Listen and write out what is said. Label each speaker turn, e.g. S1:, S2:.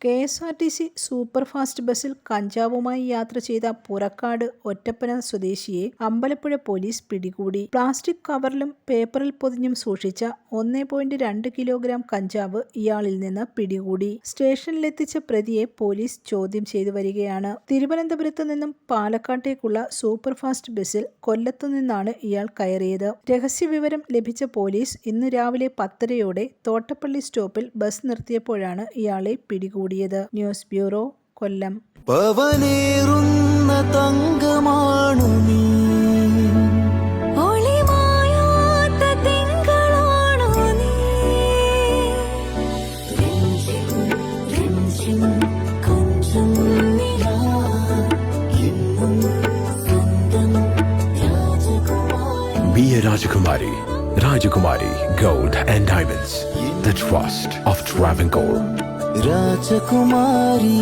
S1: K S R T C superfast ബസ്സിൽ കഞ്ചാവുമായി യാത്ര ചെയ്ത പുറക്കാട് ഒറ്റപ്പന സ്വദേശിയെ അമ്പലപ്പുഴ പോലീസ് പിടികൂടി. പ്ലാസ്റ്റിക് കവറിലും പേപ്പറിൽ പൊതിഞ്ഞും സൂക്ഷിച്ച ഒന്നേ പോയിന്റ് രണ്ട് കിലോഗ്രാം കഞ്ചാവ് ഇയാളിൽ നിന്ന് പിടികൂടി. സ്റ്റേഷനിലെത്തിച്ച പ്രതിയെ പോലീസ് ചോദ്യം ചെയ്തു വരികയാണ്. തിരുവനന്തപുരത്ത് നിന്നും പാലക്കാട്ടേക്കുള്ള സൂപ്പർഫാസ്റ്റ് ബസ്സിൽ കൊല്ലത്തു നിന്നാണ് ഇയാൾ കയറിയത്. രഹസ്യവിവരം ലഭിച്ച പോലീസ് ഇന്ന് രാവിലെ പത്തരയോടെ തോട്ടപ്പള്ളി സ്റ്റോപ്പിൽ ബസ് നിർത്തിയപ്പോഴാണ് ഇയാളെ പിടികൂടിയത് ന്യൂസ് ബ്യൂറോ കൊല്ലം
S2: പവനേറുന്ന തങ്കമാണു നീ
S3: Be a Rajakumari. Rajakumari Gold and Diamonds. The trust of Travancore.
S2: Rajakumari